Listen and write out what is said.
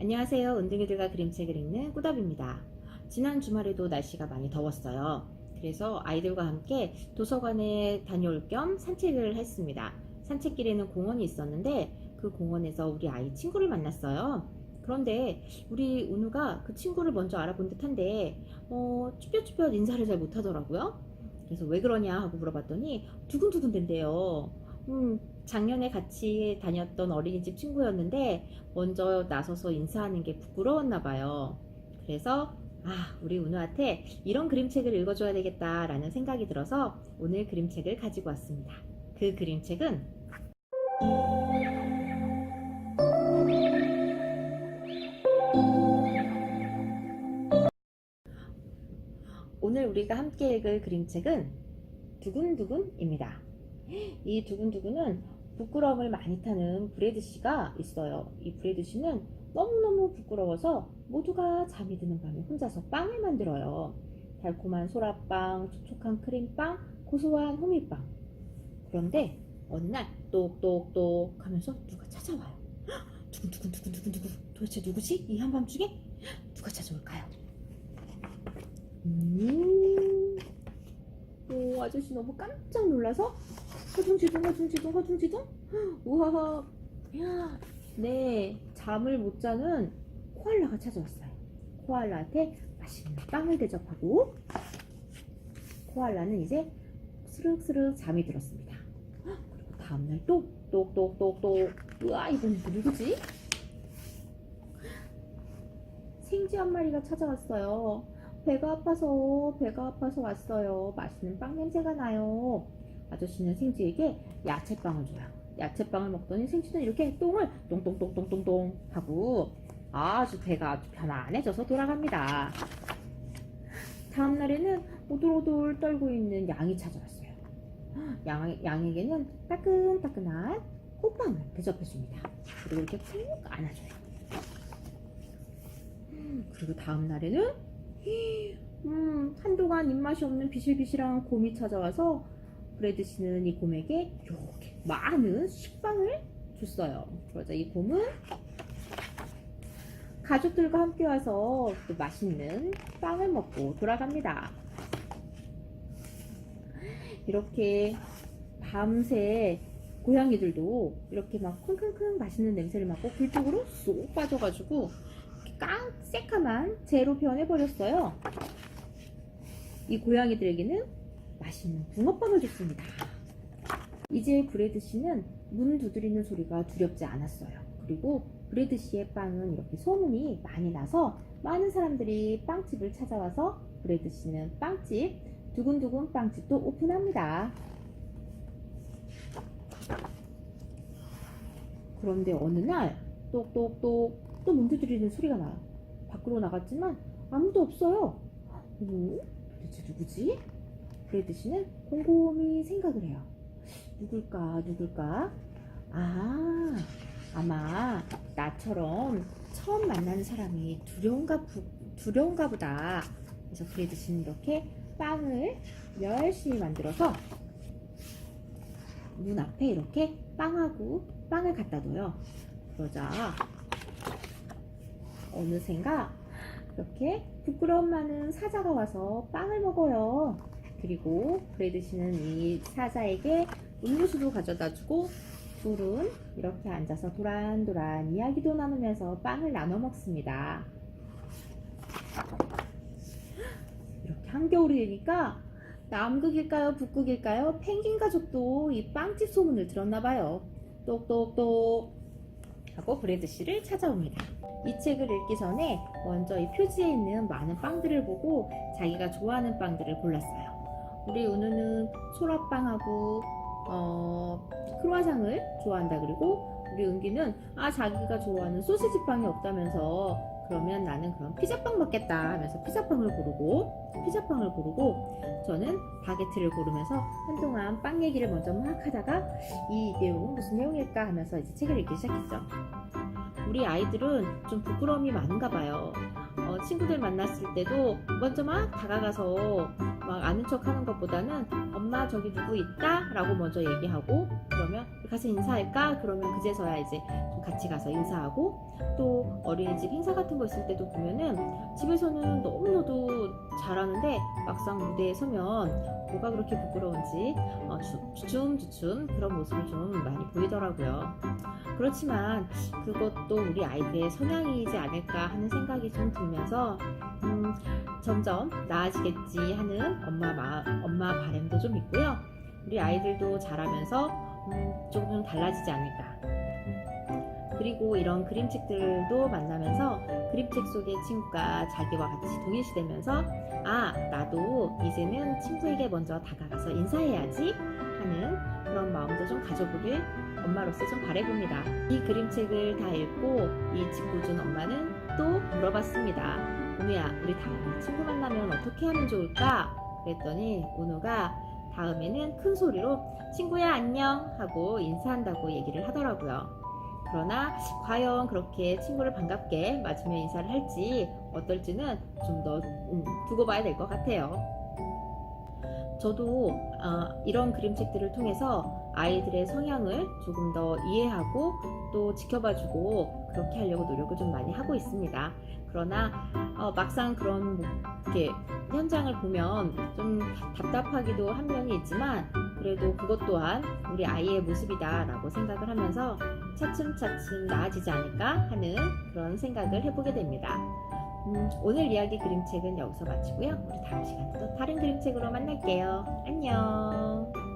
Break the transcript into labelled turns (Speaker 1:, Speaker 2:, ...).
Speaker 1: 안녕하세요. 은둥이들과 그림책을 읽는 꾸덕입니다. 지난 주말에도 날씨가 많이 더웠어요. 그래서 아이들과 함께 도서관에 다녀올 겸 산책을 했습니다. 산책길에는 공원이 있었는데 그 공원에서 우리 아이 친구를 만났어요. 그런데 우리 은우가 그 친구를 먼저 알아본 듯한데 어, 쭈뼛쭈뼛 인사를 잘 못하더라고요. 그래서 왜 그러냐 하고 물어봤더니 두근두근 된대요. 음, 작년에 같이 다녔던 어린이집 친구였는데 먼저 나서서 인사하는 게 부끄러웠나 봐요. 그래서 아, 우리 은우한테 이런 그림책을 읽어줘야 되겠다라는 생각이 들어서 오늘 그림책을 가지고 왔습니다. 그 그림책은 오늘 우리가 함께 읽을 그림책은 두근두근입니다. 이 두근두근은 부끄러움을 많이 타는 브레드 씨가 있어요. 이 브레드 씨는 너무너무 부끄러워서 모두가 잠이 드는 밤에 혼자서 빵을 만들어요. 달콤한 소라빵, 촉촉한 크림빵, 고소한 호밀빵. 그런데 어느 날 똑똑똑 하면서 누가 찾아와요. 헉, 두근두근두근두근두근 도대체 누구지? 이 한밤중에 누가 찾아올까요? 음, 오, 아저씨 너무 깜짝 놀라서 허둥지둥 허둥지둥 허둥지둥? 우와. 야, 네. 잠을 못 자는 코알라가 찾아왔어요. 코알라한테 맛있는 빵을 대접하고 코알라는 이제 스르륵스르륵 잠이 들었습니다. 헉, 그리고 다음날 또 똑똑똑똑 우와 또 누구지? 생쥐 한 마리가 찾아왔어요. 배가 아파서 배가 아파서 왔어요. 맛있는 빵 냄새가 나요 아저씨는 생쥐에게 야채빵을 줘요. 야채빵을 먹더니 생쥐는 이렇게 똥을 똥똥똥똥똥똥 하고 아주 배가 아주 편안해져서 돌아갑니다. 다음 날에는 오돌오돌 떨고 있는 양이 찾아왔어요. 양, 양에게는 따끈따끈한 꽃빵을 대접해줍니다. 그리고 이렇게 푹 안아줘요. 그리고 다음 날에는 음, 한동안 입맛이 없는 비실비실한 곰이 찾아와서 브래드 씨는 이 곰에게 이렇게 많은 식빵을 줬어요. 그러자 이 곰은 가족들과 함께 와서 또 맛있는 빵을 먹고 돌아갑니다. 이렇게 밤새 고양이들도 이렇게 막 킁킁킁 맛있는 냄새를 맡고 굴 쪽으로 쏙 빠져가지고 깡 새카만 재로 변해버렸어요. 이 고양이들에게는 맛있는 붕어빵을 줬습니다. 이제 브레드 씨는 문 두드리는 소리가 두렵지 않았어요. 그리고 브레드 씨의 빵은 이렇게 소문이 많이 나서 많은 사람들이 빵집을 찾아와서 브레드 씨는 빵집, 두근두근 빵집도 오픈합니다. 그런데 어느 날 똑똑똑 또 문 두드리는 소리가 나요. 밖으로 나갔지만 아무도 없어요. 오, 도대체 누구지? 브레드 씨는 곰곰이 생각을 해요. 누굴까, 누굴까? 아, 아마 나처럼 처음 만나는 사람이 두려운가, 부, 두려운가 보다. 그래서 브레드 씨는 이렇게 빵을 열심히 만들어서 문 앞에 이렇게 빵하고 빵을 갖다 둬요. 그러자 어느샌가 이렇게 부끄러움 많은 사자가 와서 빵을 먹어요. 그리고 브레드 씨는 이 사자에게 음료수도 가져다 주고 둘은 이렇게 앉아서 도란도란 이야기도 나누면서 빵을 나눠 먹습니다. 이렇게 한겨울이 되니까 남극일까요? 북극일까요? 펭귄 가족도 이 빵집 소문을 들었나 봐요. 똑똑똑 하고 브레드 씨를 찾아옵니다. 이 책을 읽기 전에 먼저 이 표지에 있는 많은 빵들을 보고 자기가 좋아하는 빵들을 골랐어요. 우리 은우는 소라빵하고 어, 크루아상을 좋아한다 그리고 우리 은기는 아 자기가 좋아하는 소시지 빵이 없다면서 그러면 나는 그럼 피자빵 먹겠다 하면서 피자빵을 고르고 피자빵을 고르고 저는 바게트를 고르면서 한동안 빵 얘기를 먼저 막 하다가 이 내용은 무슨 내용일까 하면서 이제 책을 읽기 시작했죠. 우리 아이들은 좀 부끄러움이 많은가 봐요. 어, 친구들 만났을 때도 먼저 막 다가가서 막 아는 척 하는 것보다는 엄마 저기 누구 있다? 라고 먼저 얘기하고 그러면 가서 인사할까? 그러면 그제서야 이제 좀 같이 가서 인사하고 또 어린이집 행사 같은 거 있을 때도 보면은 집에서는 너무나도 잘하는데 막상 무대에 서면 뭐가 그렇게 부끄러운지 어, 주- 주춤주춤 그런 모습이 좀 많이 보이더라고요. 그렇지만 그것도 우리 아이들의 성향이지 않을까 하는 생각이 좀 들면서 음, 점점 나아지겠지 하는 엄마 마, 엄마 바람도 좀 있고요. 우리 아이들도 자라면서 음, 조금 달라지지 않을까. 그리고 이런 그림책들도 만나면서 그림책 속의 친구가 자기와 같이 동일시되면서 아 나도 이제는 친구에게 먼저 다가가서 인사해야지 하는 그런 마음도 좀 가져보길 엄마로서 좀 바래봅니다. 이 그림책을 다 읽고 이 직구 준 엄마는 또 물어봤습니다. 은우야 우리 다음에 친구 만나면 어떻게 하면 좋을까? 그랬더니 은우가 다음에는 큰 소리로 친구야 안녕 하고 인사한다고 얘기를 하더라고요. 그러나 과연 그렇게 친구를 반갑게 맞으며 인사를 할지 어떨지는 좀 더 두고 봐야 될 것 같아요. 저도 어, 이런 그림책들을 통해서 아이들의 성향을 조금 더 이해하고 또 지켜봐주고 그렇게 하려고 노력을 좀 많이 하고 있습니다. 그러나 어, 막상 그런 뭐 이렇게 현장을 보면 좀 답답하기도 한 면이 있지만 그래도 그것 또한 우리 아이의 모습이다라고 생각을 하면서 차츰차츰 나아지지 않을까 하는 그런 생각을 해보게 됩니다. 음, 오늘 이야기 그림책은 여기서 마치고요. 우리 다음 시간에 또 다른 그림책으로 만날게요. 안녕.